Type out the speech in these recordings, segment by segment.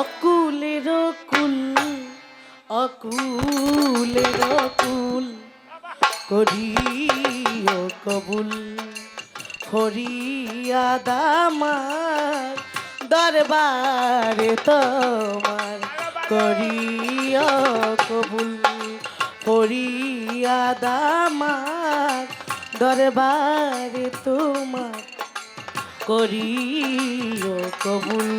অকুলের কুল অকুলের কুল করিও কবুল। ফরিয়াদামার দরবারে তোমার করিও কবুল। ফরিয়াদামার দরবারে তোমার করিও কবুল।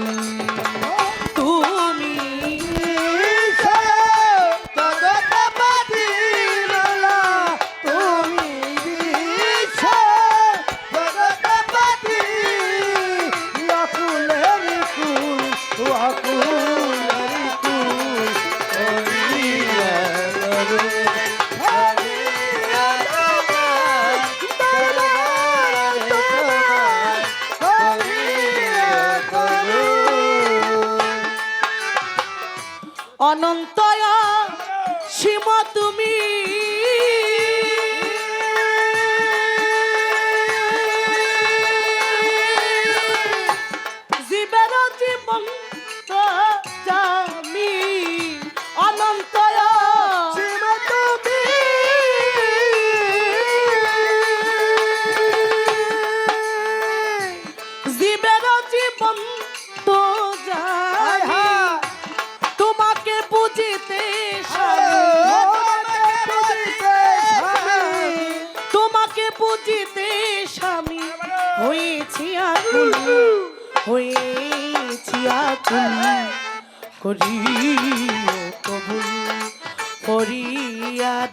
আকুল হয়েছি আকুল করিও কবুল ফরিয়াদামার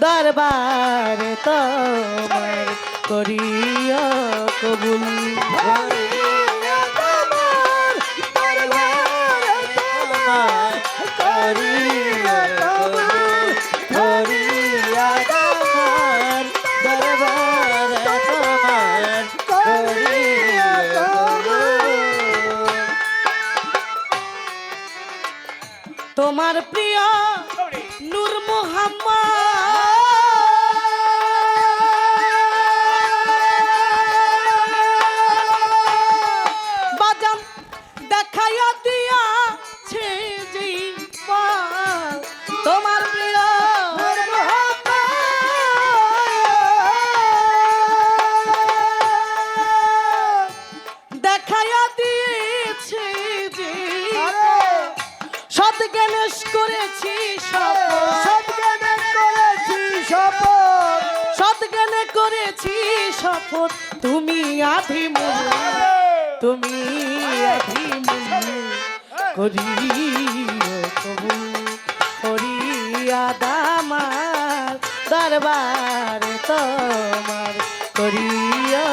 দরবারে তোমার করিও কবুল তোমার প্রিয় নূর মোহাম্মদ। তুমি আধি মন তুমি আধি মন করিও কবুল করিয়া দামার দরবার তোমার করিও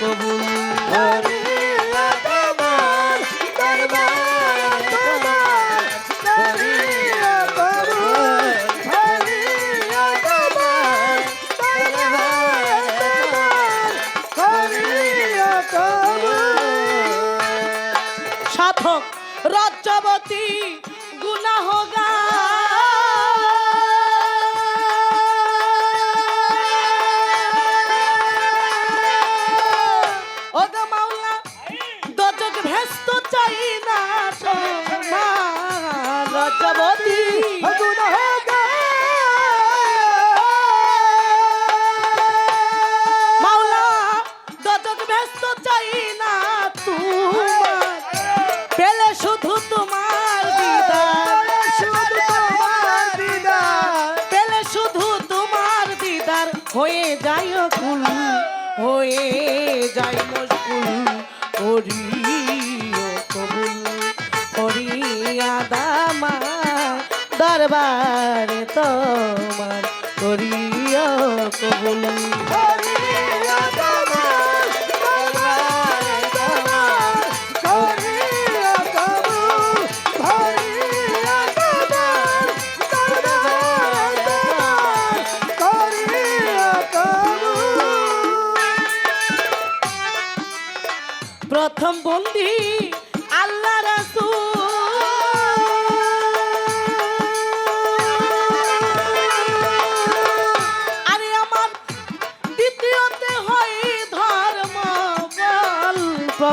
কবুল। রাজ্যবতী গুণা হোগা ভেস্ত চাই না তোমার কুল হয়ে যাই মুশকুল করিও কবুল করিয়া দামা দরবারে তোমার করিও কবুল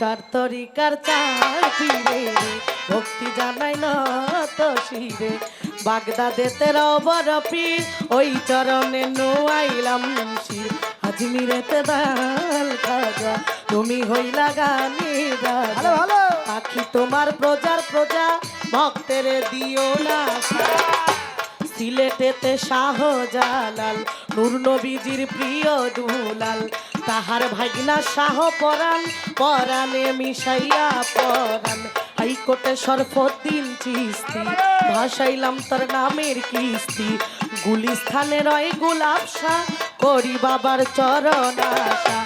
তরিকার চার পীরে ভক্তি জানাই না তো শিরে। বাগদাদেতে রবর পীর ওই চরণে নোয়াইলাম শির। আজমিরেতে দাল খাজা তুমি হইলা গানি ভালো ভালো। পাখি তোমার প্রজার প্রজা ভক্তের দিও না সিলেটেতে শাহজালাল নূর নবীজির প্রিয় দুলাল। তাহার ভাগিনা শাহ পরাণ, পরাণে মিশাইয়া পরাণ। হাইকোর্টে সরফদ্দিন চিস্তি, ভাসাইলাম তার নামের কিস্তি। গুলিস্থানে রয় গোলাপ শাহ, করি বাবার চরণ আশা।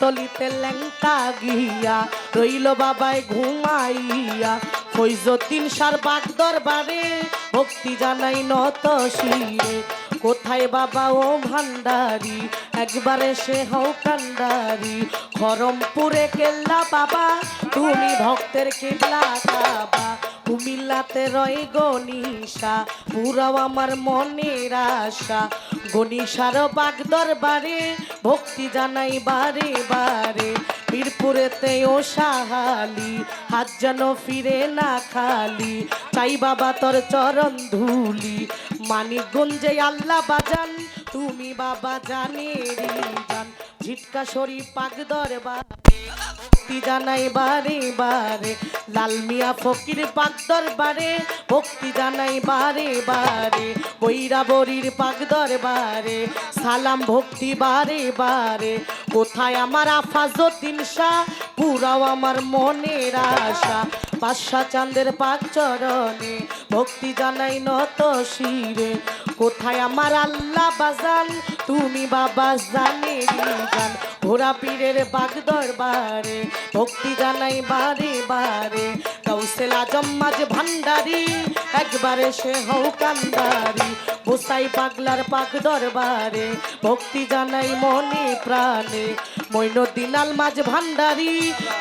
তলিতে ল্যাংটা গিয়া, রইল বাবায় ঘুমাইয়া। ফৈজদ্দিন সার বাগ দরবারে ভক্তি জানাই নত শিরে। কোথায় বাবা ও ভান্ডারি? একবারে সে হও কান্ডারি খরমপুরে কেল্লা বাবা তুমি ভক্তের কেল্লা বাবা। কুমিল্লাতে রয় গনিশা পুরাও আমার মনের আশা। গনিশার বাগ দরবারে ভক্তি জানাই বারে বারে। মিরপুরেতে ও সাহালি, হাত যেন ফিরে না খালি। চাই বাবা তোর চরণ ধুলি। মানিকগঞ্জে আল্লাহ বাজান তুমি বাবা জানের জান। ঝিটকা শরীফ পাক দরবার ভক্তি জানাই বারে বারে। লাল মিয়া ফকির পাক দরবারে ভক্তি জানাই বারে বারে। বৈরা বরির পাক দরবারে, সালাম ভক্তি বারে বারে। কোথায় আমার আফাজুদ্দিন শাহ? পুরাও আমার মনের আশা। পাশা চাঁদের পাক চরণে ভক্তি জানাই নত শিরে। কোথায় আমার আল্লাহ বাজান তুমি বাবা জানে গান ঘোড়া পীরের বাগ দরবারে ভক্তি জানাই বারে বারে। কৌশল আজম মাঝ ভান্ডারি, একবারে সে হও কান্দারি। বসাই পাগলার পাক দরবারে ভক্তি জানাই মনে প্রাণে। মৈনদিনাল মাঝ ভান্ডারি,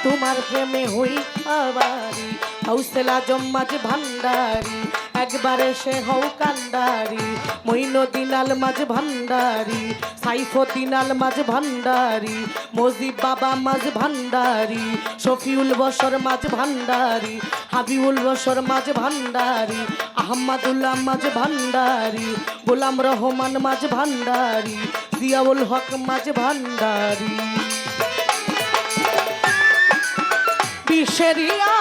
তোমার প্রেমে হই আবারি। কৌশল আজম মাঝ ভান্ডারি একবারে সে হও কান্ডারি মৈনদিনাল মাঝ ভান্ডারি সাইফুদ্দিনাল মাঝ ভান্ডারি, মজিব বাবা মাঝ ভান্ডারি, শফিউল বসর মাঝ ভান্ডারি হাবিউল বসর মাঝ ভান্ডারি, আহমদুল্লাহ মাঝ ভান্ডারি, গোলাম রহমান মাঝ ভান্ডারি, জিয়াউল হক মাঝ ভান্ডারি। বিশেরিয়া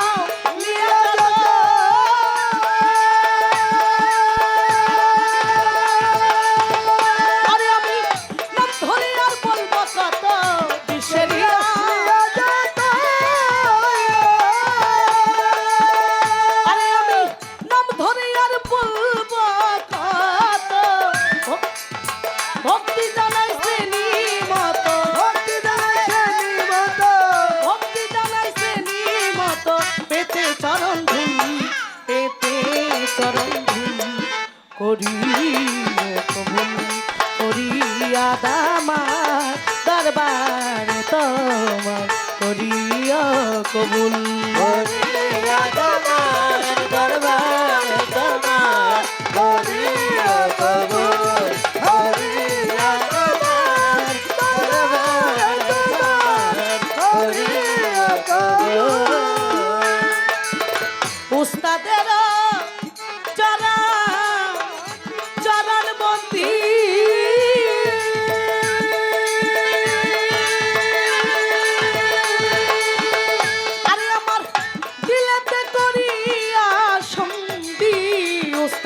চরণ করি করিয়া দামার দরবার তোমার করিয়া কবুল।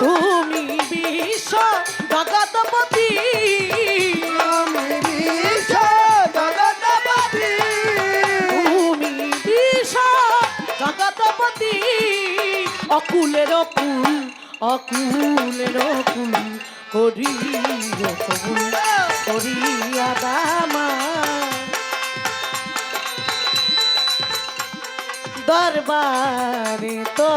তুমি বিশ্ব জগতপতি। তুমি বিশ্ব জগৎপতি তুমি বিশ্ব জগতপতি। অকুলের কুল অকুলের কুল করি কবুল করিয়া দামা। দরবারে তো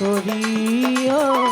করিও